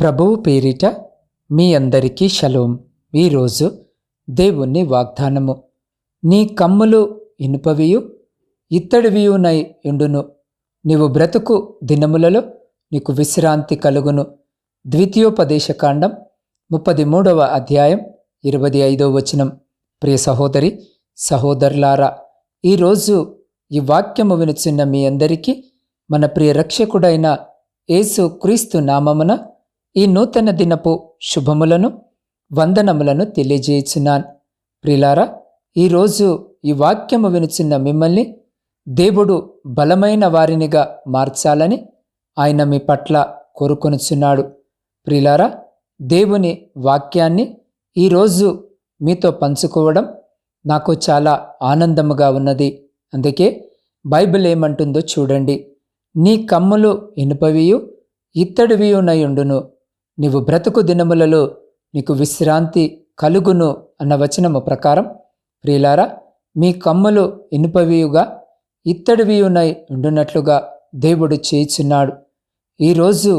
ప్రభువు పేరిట మీ అందరికీ షలోం. ఈరోజు దేవుని వాగ్దానము. నీ కమ్ములు ఇనుపవియు ఇత్తడివియునై ఉండును. నీవు బ్రతుకు దినములలో నీకు విశ్రాంతి కలుగును. ద్వితీయోపదేశకాండం ముప్పది మూడవ అధ్యాయం ఇరవై ఐదవ వచనం. ప్రియ సహోదరి సహోదరులారా ఈరోజు ఈ వాక్యము వినుచున్న మీ అందరికీ మన ప్రియ రక్షకుడైన యేసు క్రీస్తు నామమున ఈ నూతన దినపు శుభములను వందనములను తెలియజేయుచున్నాను. ప్రిలారా ఈరోజు ఈ వాక్యము వినుచున్న మిమ్మల్ని దేవుడు బలమైన వారినిగా మార్చాలని ఆయన మీ పట్ల కోరుకొనుచున్నాడు. ప్రిలారా దేవుని వాక్యాన్ని ఈరోజు మీతో పంచుకోవడం నాకు చాలా ఆనందముగా ఉన్నది. అందుకే బైబిల్ ఏమంటుందో చూడండి. నీ కమ్ములు ఇనుపవియు ఇత్తడివియునయుండును నీవు బ్రతుకు దినములలో నీకు విశ్రాంతి కలుగును అన్న వచనము ప్రకారం ప్రియులారా మీ కమ్మలు ఇనుపవియుగా ఇత్తడివియునై ఉండునట్లుగా దేవుడు చేయుచున్నాడు. ఈరోజు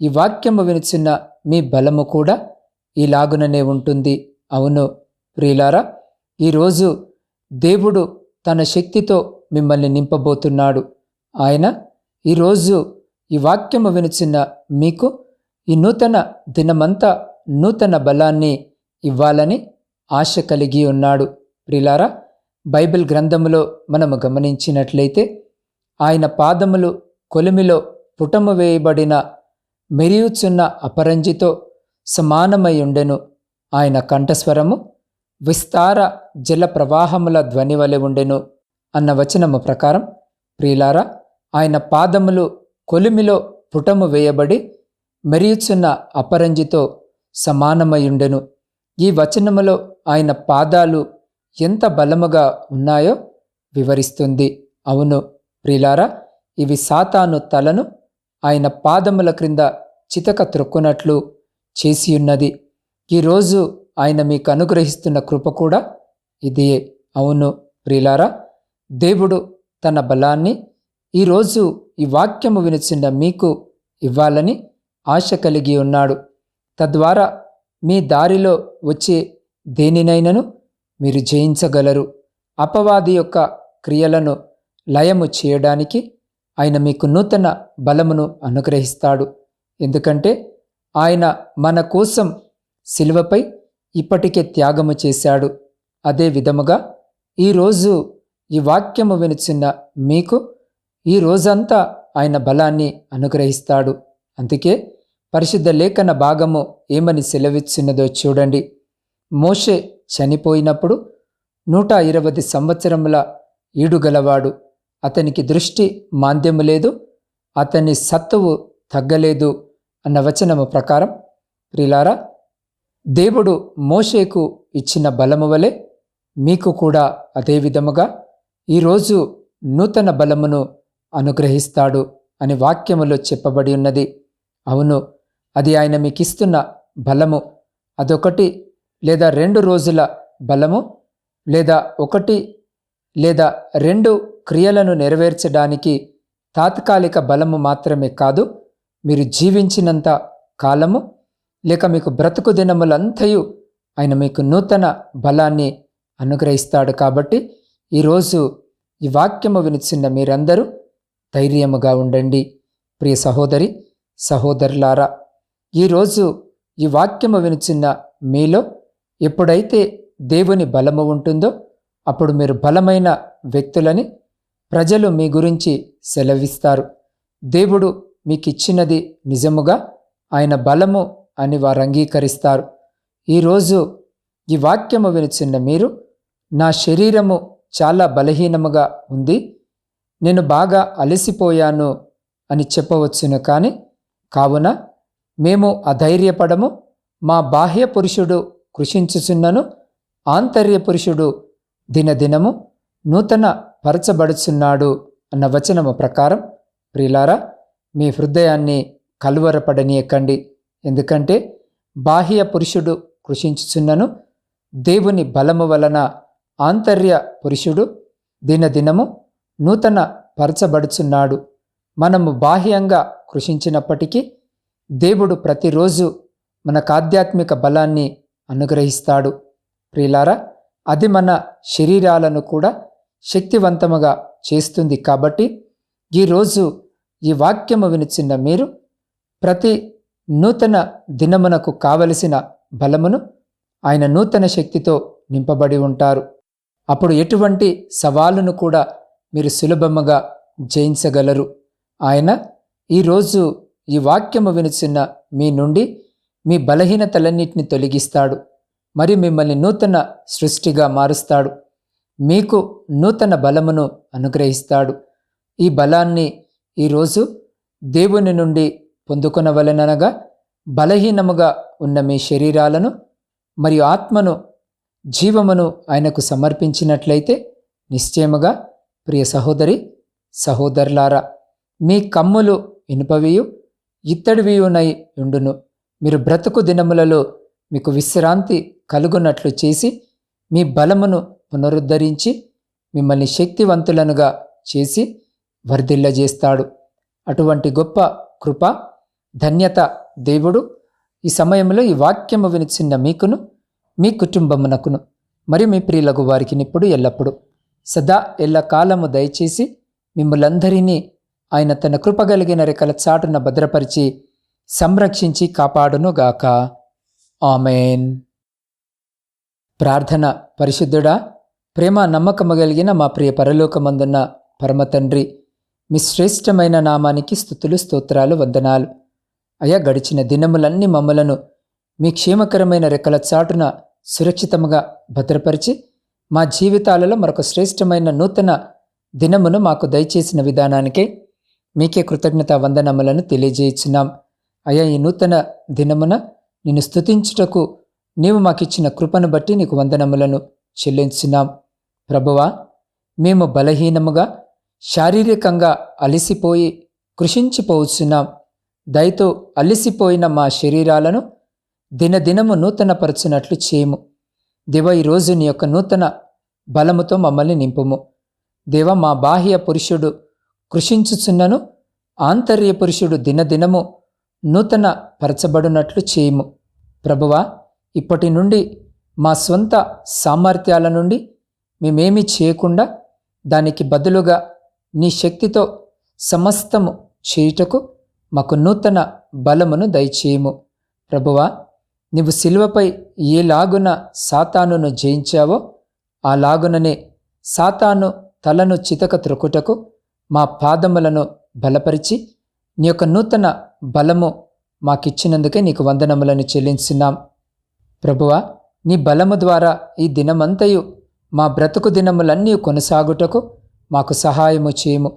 ఈ వాక్యము వినుచున్న మీ బలము కూడా ఇలాగుననే ఉంటుంది. అవును ప్రియులారా ఈరోజు దేవుడు తన శక్తితో మిమ్మల్ని నింపబోతున్నాడు. ఆయన ఈరోజు ఈ వాక్యము వినుచున్న మీకు ఈ నూతన దినమంతా నూతన బలాన్ని ఇవ్వాలని ఆశ కలిగి ఉన్నాడు. ప్రిలారా బైబిల్ గ్రంథములో మనము గమనించినట్లయితే ఆయన పాదములు కొలిమిలో పుటము వేయబడిన మెరియుచున్న అపరంజితో సమానమై ఉండెను. ఆయన కంఠస్వరము విస్తార జల ప్రవాహముల ధ్వని వలె ఉండెను అన్న వచనము ప్రకారం ప్రియులారా ఆయన పాదములు కొలిమిలో పుటము వేయబడి మెరియుచున్న అపరంజితో సమానమయుండెను. ఈ వచనములో ఆయన పాదాలు ఎంత బలముగా ఉన్నాయో వివరిస్తుంది. అవును ప్రిలారా ఇవి సాతాను తలను ఆయన పాదముల క్రింద చితక త్రొక్కునట్లు చేసియున్నది. ఈరోజు ఆయన మీకు అనుగ్రహిస్తున్న కృప కూడా ఇదియే అవును ప్రిలారా దేవుడు తన బలాన్ని ఈరోజు ఈ వాక్యము వినిచిన మీకు ఇవ్వాలని ఆశ కలిగి ఉన్నాడు. తద్వారా మీ దారిలో వచ్చే దేనినైనను మీరు జయించగలరు. అపవాది యొక్క క్రియలను లయము చేయడానికి ఆయన మీకు నూతన బలమును అనుగ్రహిస్తాడు. ఎందుకంటే ఆయన మన కోసం శిలువపై ఇప్పటికే త్యాగము చేశాడు. అదే విధముగా ఈరోజు ఈ వాక్యము వినిచిన్న మీకు ఈ రోజంతా ఆయన బలాన్ని అనుగ్రహిస్తాడు. అందుకే పరిశుద్ధ లేఖన భాగము ఏమని సెలవిచ్చినదో చూడండి. మోషే చనిపోయినప్పుడు నూట ఇరవై సంవత్సరముల ఈడుగలవాడు. అతనికి దృష్టి మాంద్యము లేదు అతని సత్తువు తగ్గలేదు అన్న వచనము ప్రకారం ప్రిలారా దేవుడు మోషేకు ఇచ్చిన బలము వలె మీకు కూడా అదే విధముగా ఈరోజు నూతన బలమును అనుగ్రహిస్తాడు అని వాక్యములో చెప్పబడి ఉన్నది. అవును అది ఆయన మీకు ఇస్తున్న బలము. అదొకటి లేదా రెండు రోజుల బలము లేదా ఒకటి లేదా రెండు క్రియలను నెరవేర్చడానికి తాత్కాలిక బలము మాత్రమే కాదు మీరు జీవించినంత కాలము లేక మీకు బ్రతుకు దినములంతయు ఆయన మీకు నూతన బలాన్ని అనుగ్రహిస్తాడు కాబట్టి ఈరోజు ఈ వాక్యము వినిచిన్న మీరందరూ ధైర్యముగా ఉండండి. ప్రియ సహోదరి సహోదరులారా ఈరోజు ఈ వాక్యము వినిచిన్న మీలో ఎప్పుడైతే దేవుని బలము ఉంటుందో అప్పుడు మీరు బలమైన వ్యక్తులని ప్రజలు మీ గురించి సెలవిస్తారు. దేవుడు మీకిచ్చినది నిజముగా ఆయన బలము అని వారు అంగీకరిస్తారు. ఈరోజు ఈ వాక్యము వినిచిన్న మీరు నా శరీరము చాలా బలహీనముగా ఉంది నేను బాగా అలసిపోయాను అని చెప్పవచ్చును కానీ కావున మేము అధైర్యపడము. మా బాహ్య పురుషుడు కృషించుచున్నను ఆంతర్య పురుషుడు దినదినము నూతన పరచబడుచున్నాడు అన్న వచనము ప్రకారం ప్రియులారా మీ హృదయాన్ని కలువరపడనీయకండి. ఎందుకంటే బాహ్య పురుషుడు కృషించుచున్నను దేవుని బలము వలన ఆంతర్య పురుషుడు దినదినము నూతన పరచబడుచున్నాడు. మనము బాహ్యంగా కృషించినప్పటికీ దేవుడు ప్రతిరోజు మనకు ఆధ్యాత్మిక బలాన్ని అనుగ్రహిస్తాడు. ప్రియులారా అది మన శరీరాలను కూడా శక్తివంతముగా చేస్తుంది కాబట్టి ఈరోజు ఈ వాక్యము వినిచిన్న మీరు ప్రతి నూతన దినమునకు కావలసిన బలమును ఆయన నూతన శక్తితో నింపబడి ఉంటారు. అప్పుడు ఎటువంటి సవాలును కూడా మీరు సులభముగా జయించగలరు. ఆయన ఈరోజు ఈ వాక్యము వినుచున్న మీ నుండి మీ బలహీనతలన్నిటిని తొలగిస్తాడు. మరి మిమ్మల్ని నూతన సృష్టిగా మారుస్తాడు. మీకు నూతన బలమును అనుగ్రహిస్తాడు. ఈ బలాన్ని ఈరోజు దేవుని నుండి పొందుకొనవలెననగా బలహీనముగా ఉన్న మీ శరీరాలను మరియు ఆత్మను జీవమును ఆయనకు సమర్పించినట్లయితే నిశ్చయముగా ప్రియ సహోదరి సహోదరులారా మీ కమ్ములు ఇనుపవియు ఇత్తడివియునై ఉండును. మీరు బ్రతుకు దినములలో మీకు విశ్రాంతి కలుగునట్లు చేసి మీ బలమును పునరుద్ధరించి మిమ్మల్ని శక్తివంతులనుగా చేసి వర్ధిల్లజేస్తాడు. అటువంటి గొప్ప కృప ధన్యత దేవుడు ఈ సమయంలో ఈ వాక్యము వినిచిన్న మీకును మీ కుటుంబమునకును మరి మీ ప్రియులకు వారికి ఇప్పుడు ఎల్లప్పుడు. సదా ఎల్ల కాలము దయచేసి మిమ్మలందరినీ ఆయన తన కృపగలిగిన రెక్కల చాటున భద్రపరిచి సంరక్షించి కాపాడునుగాక. ఆమెన్. ప్రార్థన పరిశుద్ధుడా ప్రేమ నమ్మకము కలిగిన మా ప్రియ పరలోకమందున్న పరమతండ్రి మీ శ్రేష్టమైన నామానికి స్థుతులు స్తోత్రాలు వందనాలు. అయా గడిచిన దినములన్నీ మమ్మలను మీ క్షేమకరమైన రెక్కల చాటున సురక్షితముగా భద్రపరిచి మా జీవితాలలో మరొక శ్రేష్టమైన నూతన దినమును మాకు దయచేసిన విధానానికే మీకే కృతజ్ఞత వందనములను తెలియజేయించున్నాం. అయ్యా ఈ నూతన దినమున నిన్ను స్తుతించుటకు నీవు మాకిచ్చిన కృపను బట్టి నీకు వందనములను చెల్లించున్నాం. ప్రభువా మేము బలహీనముగా శారీరకంగా అలిసిపోయి కృషించిపోవచ్చున్నాం దయతో అలిసిపోయిన మా శరీరాలను దినదినము నూతనపరచునట్లు చేయము. దేవ ఈరోజు నీ యొక్క నూతన బలముతో మమ్మల్ని నింపుము. దేవ మా బాహ్య పురుషుడు కృషించుచున్నను. ఆంతర్య పురుషుడు దినదినము నూతన పరచబడినట్లు చేయము. ప్రభువా ఇప్పటి నుండి మా స్వంత సామర్థ్యాల నుండి మేమేమీ చేయకుండా దానికి బదులుగా నీ శక్తితో సమస్తము చేయుటకు మాకు నూతన బలమును దయచేయము. ప్రభువా నీవు శిలువపై ఏలాగున సాతానును జయించావో ఆ లాగుననే సాతాను తలను చితక త్రొక్కుటకు మా పాదములను బలపరిచి నీ యొక్క నూతన బలము మాకిచ్చినందుకే నీకు వందనములను చెల్లించున్నాం. ప్రభువా నీ బలము ద్వారా ఈ దినమంతయు మా బ్రతుకు దినములన్నీ కొనసాగుటకు మాకు సహాయము చేయము.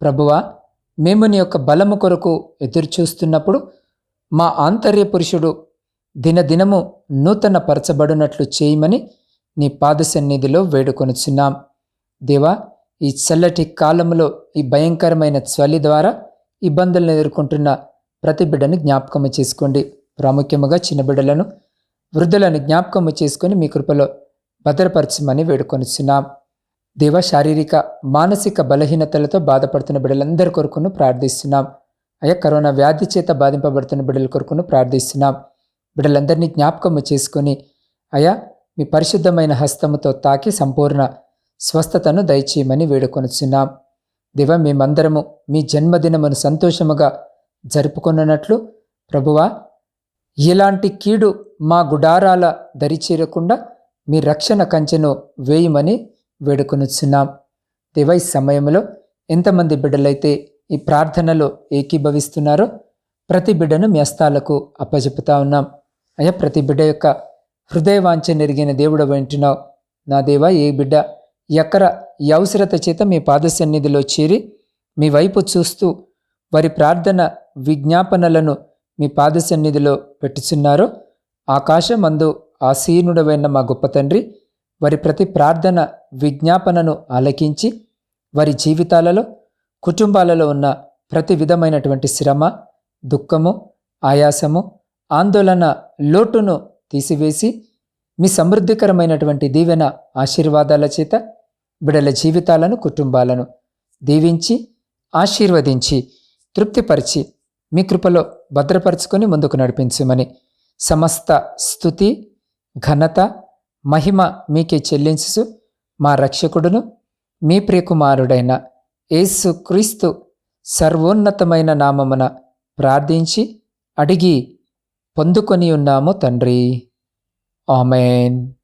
ప్రభువా మేము నీ యొక్క బలము కొరకు ఎదురుచూస్తున్నప్పుడు మా ఆంతర్య పురుషుడు దినదినము నూతన పరచబడినట్లు చేయమని నీ పాద సన్నిధిలో వేడుకొనుచున్నాం. దేవా ఈ చల్లటి కాలంలో ఈ భయంకరమైన చలి ద్వారా ఇబ్బందులను ఎదుర్కొంటున్న ప్రతి బిడ్డను జ్ఞాపకం చేసుకోండి. ప్రాముఖ్యముగా చిన్న బిడ్డలను వృద్ధులను జ్ఞాపకం చేసుకొని మీ కృపలో భద్రపరచమని వేడుకొనిచున్నాం. దేవ శారీరక మానసిక బలహీనతలతో బాధపడుతున్న బిడ్డలందరి కొరకును ప్రార్థిస్తున్నాం. అయ్యా కరోనా వ్యాధి చేత బాధింపబడుతున్న బిడ్డల కొరకును ప్రార్థిస్తున్నాం. బిడ్డలందరినీ జ్ఞాపకము చేసుకొని అయా మీ పరిశుద్ధమైన హస్తముతో తాకి సంపూర్ణ స్వస్థతను దయచేయమని వేడుకొనుచున్నాం. దివ మేమందరము మీ జన్మదినమును సంతోషముగా జరుపుకున్నట్లు ప్రభువా ఇలాంటి కీడు మా గుడారాల దరిచేరకుండా మీ రక్షణ కంచెను వేయమని వేడుకొనుచున్నాం. దివ ఈ సమయంలో ఎంతమంది బిడ్డలైతే ఈ ప్రార్థనలో ఏకీభవిస్తున్నారో ప్రతి బిడ్డను మీ హస్తాలకు అప్పజెపుతా ఉన్నాం. అయ్యా ప్రతి బిడ్డ యొక్క హృదయవాంఛ నెరిగిన దేవుడు వింటున్నావు నా దేవా ఏ బిడ్డ ఎకర యవసరత చేత మీ పాదసన్నిధిలో చేరి మీ వైపు చూస్తూ వారి ప్రార్థన విజ్ఞాపనలను మీ పాదసన్నిధిలో పెట్టుచున్నారో. ఆకాశమందు ఆసీనుడవైన మా గొప్ప తండ్రి వారి ప్రతి ప్రార్థన విజ్ఞాపనను ఆలకించి వారి జీవితాలలో కుటుంబాలలో ఉన్న ప్రతి విధమైనటువంటి శ్రమ దుఃఖము ఆయాసము ఆందోళన లోటును తీసివేసి మీ సమృద్ధికరమైనటువంటి దీవెన ఆశీర్వాదాల చేత బిడల జీవితాలను కుటుంబాలను దీవించి ఆశీర్వదించి తృప్తిపరిచి మీ కృపలో భద్రపరుచుకొని ముందుకు నడిపించమని సమస్త స్థుతి ఘనత మహిమ మీకే చెల్లించు మా రక్షకుడును మీ ప్రియకుమారుడైన యేసు క్రీస్తు సర్వోన్నతమైన నామమున ప్రార్థించి అడిగి పొందుకొని ఉన్నాము తండ్రి. ఆమెన్.